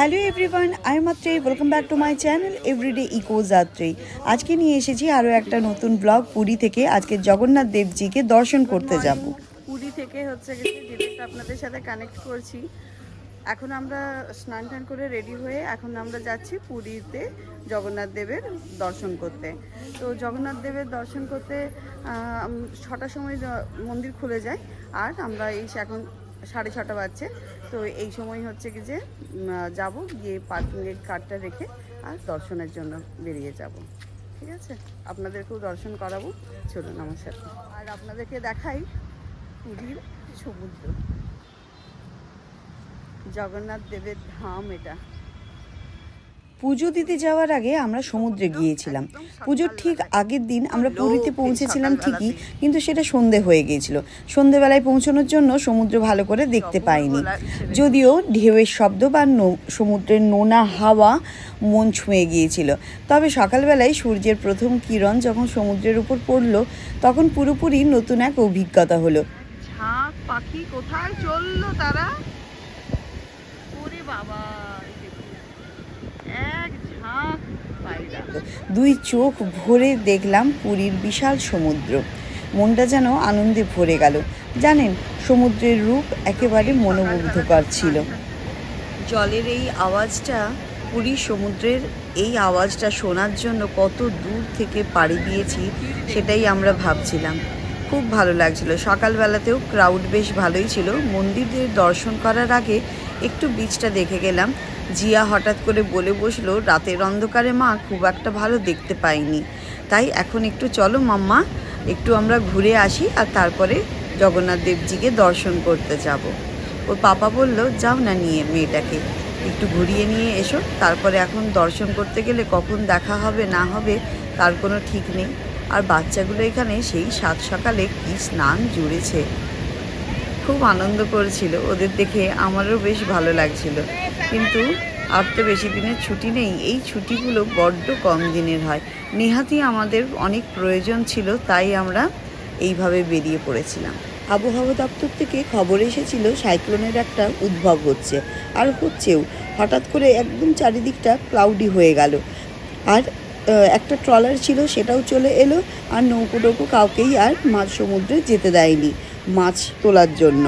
Hello everyone I Mhatre welcome back to my channel everyday eco যাত্রী আজকে নিয়ে এসেছি আরও একটা নতুন ব্লগ পুরী থেকে আজকে জগন্নাথ দেবজিকে দর্শন করতে যাব। পুরী থেকে হচ্ছে ডিরেক্ট আপনাদের সাথে কানেক্ট করছি। এখন আমরা স্নান টান করে রেডি হয়ে এখন আমরা যাচ্ছি পুরীতে জগন্নাথ দেবের দর্শন করতে। তো জগন্নাথ দেবের দর্শন করতে ছটার সময় মন্দির খুলে যায় আর আমরা এই এখন সাড়ে ছটা বাজছে। তো এই সময় হচ্ছে কি যে যাব, গিয়ে পার্কিংয়ের কার্ডটা রেখে আর দর্শনের জন্য বেরিয়ে যাব। ঠিক আছে? আপনাদেরকেও দর্শন করাবো। চলুন আমার সাথে। আর আপনাদেরকে দেখাই পুরীর সমুদ্র। জগন্নাথ দেবের ধাম এটা। পুজো দিতে যাওয়ার আগে আমরা সমুদ্রে গিয়েছিলাম। পুজোর ঠিক আগের দিন আমরা পুরীতে পৌঁছেছিলাম ঠিকই কিন্তু সেটা সন্ধে হয়ে গিয়েছিল। সন্ধেবেলায় পৌঁছানোর জন্য সমুদ্র ভালো করে দেখতে পাইনি। যদিও ঢেউয়ের শব্দ বা নো- সমুদ্রের নোনা হাওয়া মন ছুঁয়ে গিয়েছিল। তবে সকালবেলায় সূর্যের প্রথম কিরণ যখন সমুদ্রের উপর পড়ল তখন পুরোপুরি নতুন এক অভিজ্ঞতা হলো। পাখি কোথায় চলল তারা? বাবা এই দেখুন, এক ঝাঁক পায়রা দুই চোখ ভরে দেখলাম পুরীর বিশাল সমুদ্র। মনটা যেন আনন্দে ভরে গেল। জানেন, সমুদ্রের রূপ একেবারে মনোমুগ্ধকর ছিল। জলের এই আওয়াজটা পুরীর সমুদ্রের এই আওয়াজটা শোনার জন্য কত দূর থেকে পাড়ি দিয়েছি, সেটাই আমরা ভাবছিলাম। খুব ভালো লাগছিল। সকালবেলাতেও ক্রাউড বেশ ভালোই ছিল। মন্দিরের দর্শন করার আগে একটু বীজটা দেখে গেলাম। জিয়া হঠাৎ করে বলে বসল, রাতের অন্ধকারে মা খুব একটা ভালো দেখতে পাইনি। তাই এখন একটু চলো মাম্মা, একটু আমরা ঘুরে আসি আর তারপরে জগন্নাথ দেবজিকে দর্শন করতে যাব। ওর পাপা বলল, যাও না নিয়ে মেয়েটাকে, একটু ঘুরিয়ে নিয়ে এসো। তারপরে এখন দর্শন করতে গেলে কখন দেখা হবে, না হবে, তার কোনো ঠিক নেই। আর বাচ্চাগুলো এখানে সেই সাত সকালে কী স্নান জুড়েছে। খুব আনন্দ করেছিল। ওদের দেখে আমারও বেশ ভালো লাগছিল। কিন্তু আর তো বেশি দিনের ছুটি নেই। এই ছুটিগুলো বড্ড কম দিনের হয়। নেহাতি আমাদের অনেক প্রয়োজন ছিল, তাই আমরা এইভাবে বেরিয়ে পড়েছিলাম। আবহাওয়া দপ্তর থেকে খবর এসেছিল, সাইক্লোনের একটা উদ্ভব হচ্ছে। আর হচ্ছেও। হঠাৎ করে একদম চারিদিকটা ক্লাউডি হয়ে গেল। আর একটা ট্রলার ছিল, সেটাও চলে এলো। আর নৌকো টৌকো কাউকেই আর মাঝ সমুদ্রে যেতে দেয়নি। মাছ তোলার জন্য।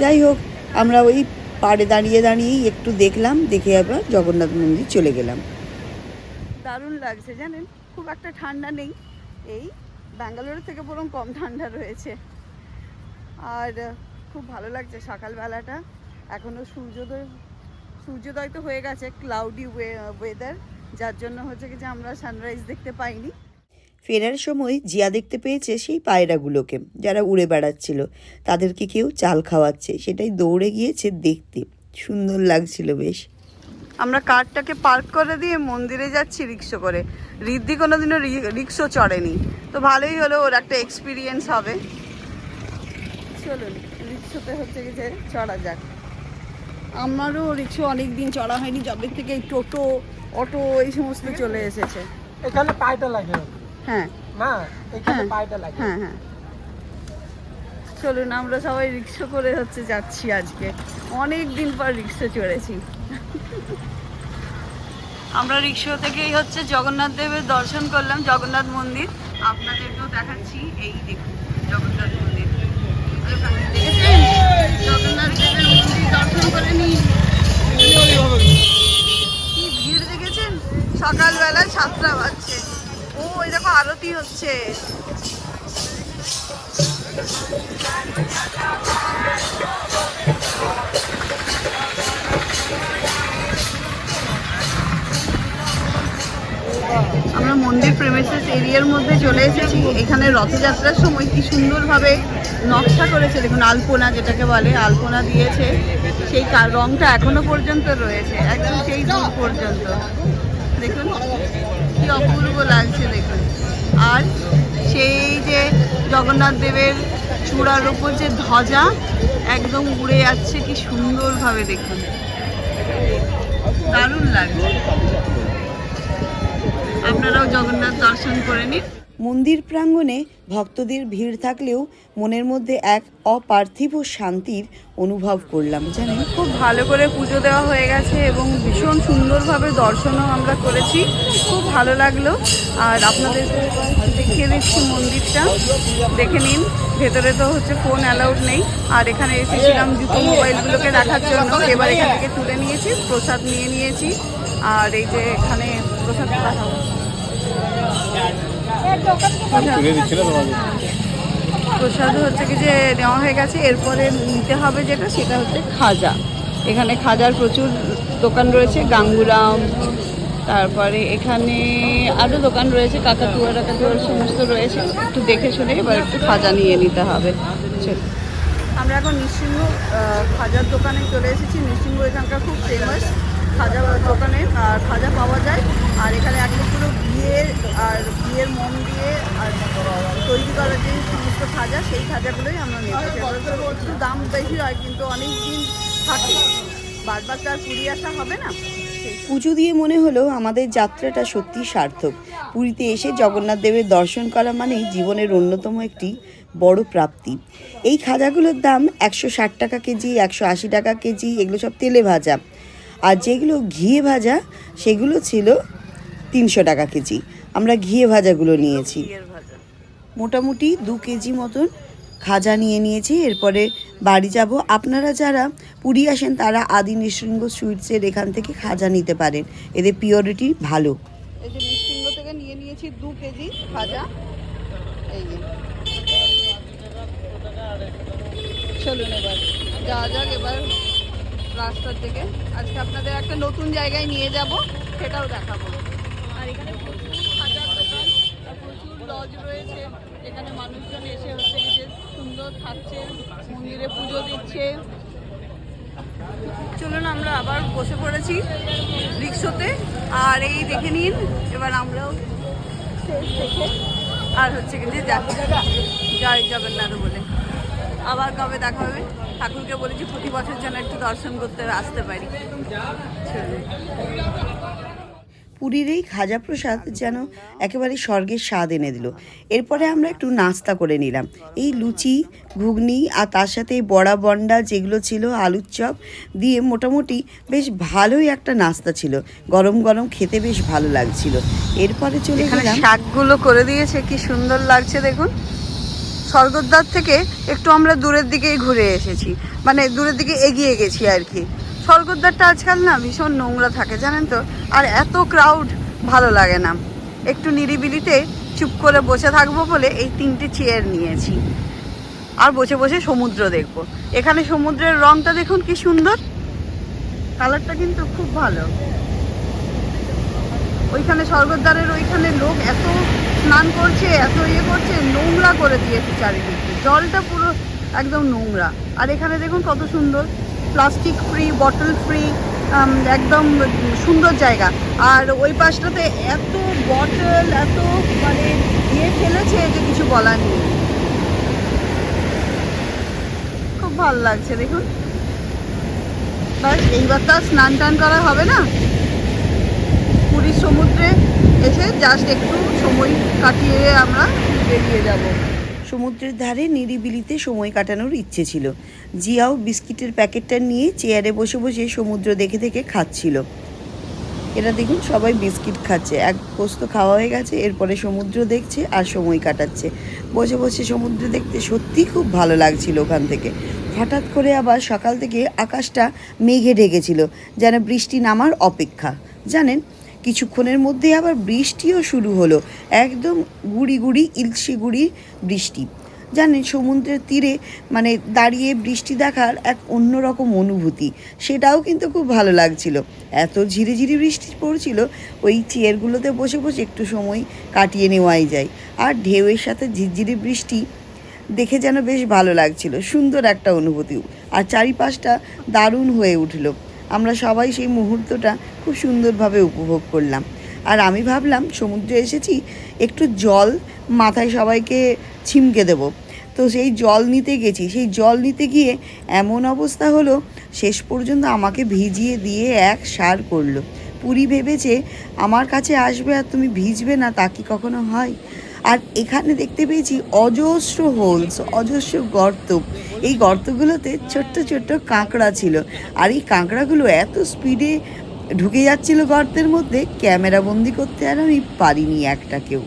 যাই হোক, আমরা ওই পাড়ে দাঁড়িয়ে দাঁড়িয়েই একটু দেখলাম, দেখে আবার জগন্নাথ মন্দির চলে গেলাম। দারুণ লাগছে জানেন, খুব একটা ঠান্ডা নেই। এই ব্যাঙ্গালোর থেকে বরং কম ঠান্ডা রয়েছে। আর খুব ভালো লাগছে সকালবেলাটা। এখনও সূর্যোদয় সূর্যোদয় তো হয়ে গেছে ক্লাউডি ওয়েদার যার জন্য হচ্ছে কি যে আমরা সানরাইজ দেখতে পাইনি। ফেরার সময় জিয়া দেখতে পেয়েছে সেই পায়রাগুলোকে যারা উড়ে বেড়াচ্ছিল। তাদেরকে কেউ চাল খাওয়াচ্ছে। সেটাই দৌড়ে গিয়েছে দেখতে। সুন্দর লাগছিল বেশ। আমরা কারটাকে পার্ক করে দিয়ে মন্দিরে যাচ্ছি রিক্সো করে। রিদ্ধি কোনোদিনও রিক্সো চড়েনি। তো ভালোই হলো ওর একটা এক্সপিরিয়েন্স হবে। চলুন রিক্সোতে হচ্ছে কি যে চড়া যাক। আমারও রিক্সো অনেক দিন চড়া হয়নি যবে থেকে এই টোটো অটো এই সমস্ত চলে এসেছে। এখানে পায়টা লাগে। হ্যাঁ। না এখানে হ্যাঁ। পায়টা লাগে। হ্যাঁ হ্যাঁ। চলুন আমরা সবাই রিক্সা করে হচ্ছে যাচ্ছি আজকে। অনেক দিন পর রিক্সা চড়েছি। আমরা রিক্সা থেকেই হচ্ছে জগন্নাথ দেবের দর্শন করলাম জগন্নাথ মন্দির। আপনাদেরকেও দেখাচ্ছি এই দেখুন জগন্নাথ মন্দির। দেখেছেন? জগন্নাথ দেবের মন্দির দর্শন করে নিন কি ভিড় দেখেছেন? সকালবেলা সাতটা বাজছে। আরতি হচ্ছে। আমরা মন্দির প্রেমিসেস এরিয়ার মধ্যে চলে এসেছি। এখানে রথযাত্রার সময় কি সুন্দরভাবে নকশা করেছে, দেখুন, আলপনা যেটাকে বলে, আলপনা দিয়েছে। সেই রংটা এখনও পর্যন্ত রয়েছে, একদম সেই দূর পর্যন্ত। দেখুন। কি অপূর্ব লাগছে দেখুন। আর সেই যে জগন্নাথ দেবের চূড়ার উপর যে ধ্বজা, একদম উড়ে যাচ্ছে কি সুন্দরভাবে দেখুন। দারুণ লাগছে। আপনারাও জগন্নাথ দর্শন করে নিন। মন্দির প্রাঙ্গণে ভক্তদের ভিড় থাকলেও মনের মধ্যে এক অপার্থিব শান্তির অনুভব করলাম। জানেন? খুব ভালো করে পুজো দেওয়া হয়ে গেছে এবং ভীষণ সুন্দরভাবে দর্শনও আমরা করেছি। খুব ভালো লাগল। আর আপনাদের দেখিয়ে দিচ্ছি মন্দিরটা। দেখে নিন। ভেতরে তো হচ্ছে ফোন অ্যালাউড নেই। আর এখানে এসেছিলাম জুতো মোবাইলগুলোকে রাখার জন্য। এবার এখান থেকে তুলে নিয়েছি, প্রসাদ নিয়ে নিয়েছি। আর এই যে এখানে প্রসাদ রাখা প্রসাদ হচ্ছে কি যে নেওয়া হয়ে গেছে। এরপরে নিতে হবে যেটা সেটা হচ্ছে খাজা। এখানে খাজার প্রচুর দোকান রয়েছে গাঙ্গুরাম তারপরে এখানে আরও দোকান রয়েছে কাকাতুয়া টাকাতুয়ার সমস্ত রয়েছে। একটু দেখে শুনে এবার একটু খাজা নিয়ে নিতে হবে। চল। আমরা এখন আহ, খাজার দোকানে চলে এসেছি। নিশ্চিঙ্গ এখানকার খুব ফেমাস খাজা দোকানে, আর খাজা পাওয়া যায়। আর এখানে একদম পুরো বিয়ের, আর বিয়ের মন দিয়ে আর তৈরি করা যে সমস্ত খাজা, সেই খাজাগুলোই আমরা নিয়ে তো একটু দাম বেশি হয়, কিন্তু অনেক দিন থাকে। বারবার তো আর পুরী আসা হবে না। পুজো দিয়ে মনে হলো আমাদের যাত্রাটা সত্যি সার্থক। পুরীতে এসে জগন্নাথ দেবের দর্শন করা মানেই জীবনের অন্যতম একটি বড় প্রাপ্তি। এই খাজাগুলোর দাম একশো ষাট টাকা কেজি, একশো আশি টাকা কেজি, এগুলো সব তেলে ভাজা। আর যেগুলো ঘিয়ে ভাজা সেগুলো ছিল তিনশো টাকা কেজি। আমরা ঘিয়ে ভাজাগুলো নিয়েছি। মোটামুটি দু কেজি মতন খাজা নিয়ে নিয়েছি। এরপরে বাড়ি যাব। আপনারা যারা পুরী আসেন তারা আদি নৃসিংহ সুইটসের এখান থেকে খাজা নিতে পারেন। এদের পিওরিটি ভালো। এই যে নিশ্চিঙ্গ থেকে নিয়ে নিয়েছি দু কেজি খাজা। এই যে। চলুন এবার। যাওয়া যাক এবার। রাস্তার দিকে। আজকে আপনাদের একটা নতুন জায়গায় নিয়ে যাব, সেটাও দেখাবো। আর এখানে প্রচুর লজ রয়েছে। মানুষজন এসে হচ্ছে যে সুন্দর পুজো দিচ্ছে। চলুন আমরা আবার বসে পড়েছি রিক্সোতে। আর এই দেখে নিন, এবার আমরাও আর হচ্ছে কিন্তু যাচ্ছি। জয় জগন্নাথ বলে। আবার কবে দেখা হবে? ঠাকুরকে বলেছি প্রতি বছর যেন একটু দর্শন করতে আসতে পারি। পুরীর এই খাজা প্রসাদ যেন একেবারে স্বর্গের স্বাদ এনে দিল। এরপরে আমরা একটু নাস্তা করে নিলাম। এই লুচি ঘুগনি আর তার সাথে বড়া বন্ডা যেগুলো ছিল আলুর চপ দিয়ে মোটামুটি বেশ ভালোই একটা নাস্তা ছিল। গরম গরম খেতে বেশ ভালো লাগছিল। এরপরে চলে এখানে গেলাম শাকগুলো করে দিয়েছে কি সুন্দর লাগছে দেখুন। স্বর্গদ্বার থেকে একটু আমরা দূরের দিকেই ঘুরে এসেছি। মানে দূরের দিকে এগিয়ে গেছি আর কি। স্বর্গদ্বারটা আজকাল না ভীষণ নোংরা থাকে, জানেন তো? আর এত ক্রাউড ভালো লাগে না। একটু নিরিবিলিতে চুপ করে বসে থাকব বলে এই তিনটে চেয়ার নিয়েছি। আর বসে বসে সমুদ্র দেখব। এখানে সমুদ্রের রংটা দেখুন কি সুন্দর। কালারটা কিন্তু খুব ভালো। ওইখানে স্বর্গদ্বারের ওইখানে লোক এত স্নান করছে, এত ইয়ে করছে, নোংরা করে দিয়েছে চারিদিকে। জলটা পুরো একদম নোংরা। আর এখানে দেখুন কত সুন্দর প্লাস্টিক ফ্রি বটল ফ্রি একদম সুন্দর জায়গা। আর ওই পাশটাতে এত বটল এত মানে ইয়ে ফেলেছে যে কিছু বলার নেই। খুব ভালো লাগছে, দেখুন। বাস এইবার তো আর স্নান টান করা হবে না। পুরীর সমুদ্রে এসে জাস্ট একটু সময় কাটিয়ে আমরা বেরিয়ে যাব। সমুদ্রের ধারে নিরিবিলিতে সময় কাটানোর ইচ্ছে ছিল। জিয়াও বিস্কিটের প্যাকেটটা নিয়ে চেয়ারে বসে বসে সমুদ্র দেখে দেখে খাচ্ছিল। এরা দেখুন সবাই বিস্কিট খাচ্ছে। এক পোস্ত খাওয়া হয়ে গেছে, এরপরে সমুদ্র দেখছে আর সময় কাটাচ্ছে। বসে বসে সমুদ্র দেখতে সত্যি খুব ভালো লাগছিল ওখান থেকে। হঠাৎ করে আবার সকাল থেকে আকাশটা মেঘে ঢেকেছিল, যেন বৃষ্টি নামার অপেক্ষা। জানেন কিছুক্ষণের মধ্যে আবার বৃষ্টিও শুরু হলো। একদম গুড়ি গুড়ি, ইলশি গুড়ি বৃষ্টি। জানেন, সমুদ্রের তীরে মানে দাঁড়িয়ে বৃষ্টি দেখার এক অন্যরকম অনুভূতি। সেটাও কিন্তু খুব ভালো লাগছিল। এত ঝিরিঝিরি বৃষ্টি পড়ছিল, ওই চেয়ারগুলোতে বসে বসে একটু সময় কাটিয়ে নেওয়াই যায়। আর ঢেউয়ের সাথে ঝিরঝিরি বৃষ্টি দেখে যেন বেশ ভালো লাগছিল। সুন্দর একটা অনুভূতি আর চারিপাশটা দারুণ হয়ে উঠল। আমরা সবাই সেই মুহূর্তটা খুব সুন্দরভাবে উপভোগ করলাম। আর আমি ভাবলাম, সমুদ্রে এসেছি, একটু জল মাথায় সবাইকে ছিমকে দেব। তো সেই জল নিতে গেছি। সেই জল নিতে গিয়ে এমন অবস্থা হলো, শেষ পর্যন্ত আমাকে ভিজিয়ে দিয়ে এক সার করল। পুরী ভেবেছে, আমার কাছে আসবে আর তুমি ভিজবে না, তা কি কখনো হয়? আর এখানে দেখতে পেয়েছি অজস্র হোলস অজস্র গর্ত। এই গর্তগুলোতে ছোট্ট ছোট্ট কাঁকড়া ছিল। আর এই কাঁকড়াগুলো এত স্পিডে ঢুকে যাচ্ছিল গর্তের মধ্যে, ক্যামেরা বন্দি করতে আর আমি পারিনি একটাকেও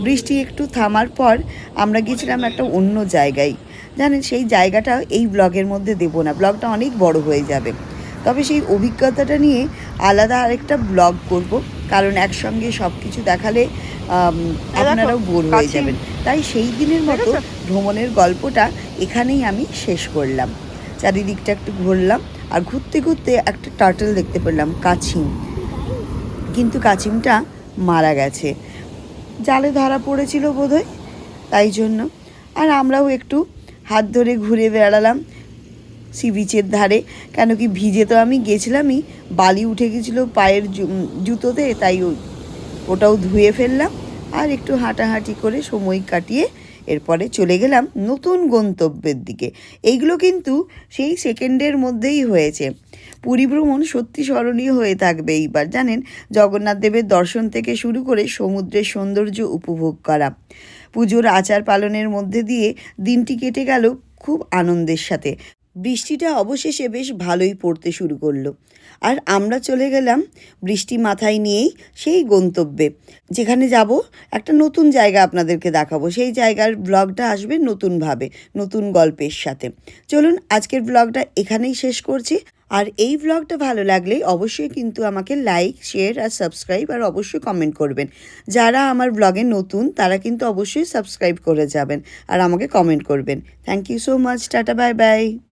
বৃষ্টি একটু থামার পর আমরা গেছিলাম একটা অন্য জায়গায়। জানেন, সেই জায়গাটা এই ব্লগের মধ্যে দেবো না। ব্লগটা অনেক বড় হয়ে যাবে। তবে সেই অভিজ্ঞতাটা নিয়ে আলাদা আরেকটা ব্লগ করব। কারণ একসঙ্গে সব কিছু দেখালে আপনারাও বোর হয়ে যাবেন। তাই সেই দিনের মতো ভ্রমণের গল্পটা এখানেই আমি শেষ করলাম। চারিদিকটা একটু ঘুরলাম আর ঘুরতে ঘুরতে একটা টার্টল দেখতে পেলাম কাছিম কিন্তু কাছিমটা মারা গেছে। জালে ধরা পড়েছিল বোধহয় তাই জন্য। আর আমরাও একটু হাত ধরে ঘুরে বেড়ালাম সি বিচের ধারে। কেন কি ভিজে তো আমি গেছিলামই বালি উঠে গেছিল পায়ের জুতোতে তাই ওটাও ধুয়ে ফেললাম আর একটু হাঁটাহাঁটি করে সময় কাটিয়ে এরপরে চলে গেলাম নতুন গন্তব্যের দিকে। এইগুলো কিন্তু সেই সেকেন্ডের মধ্যেই হয়েছে। পুরী ভ্রমণ সত্যি স্মরণীয় হয়ে থাকবে এইবার, জানেন? জগন্নাথ দেবের দর্শন থেকে শুরু করে সমুদ্রের সৌন্দর্য উপভোগ করা। পুজোর আচার পালনের মধ্যে দিয়ে দিনটি কেটে গেল খুব আনন্দের সাথে। বৃষ্টিটা অবশেষে বেশ ভালোই পড়তে শুরু করল। আর আমরা চলে গেলাম বৃষ্টি মাথায় নিয়েই সেই গন্তব্যে। যেখানে যাব, একটা নতুন জায়গা আপনাদেরকে দেখাবো। সেই জায়গার ব্লগটা আসবে নতুনভাবে, নতুন গল্পের সাথে। চলুন আজকের ব্লগটা এখানেই শেষ করছি। আর এই ব্লগটা ভালো লাগলে অবশ্যই কিন্তু আমাকে লাইক, শেয়ার আর সাবস্ক্রাইব আর অবশ্যই কমেন্ট করবেন। যারা আমার ব্লগে নতুন, তারা কিন্তু অবশ্যই সাবস্ক্রাইব করে যাবেন আর আমাকে কমেন্ট করবেন। Thank you so much. Tata, bye bye.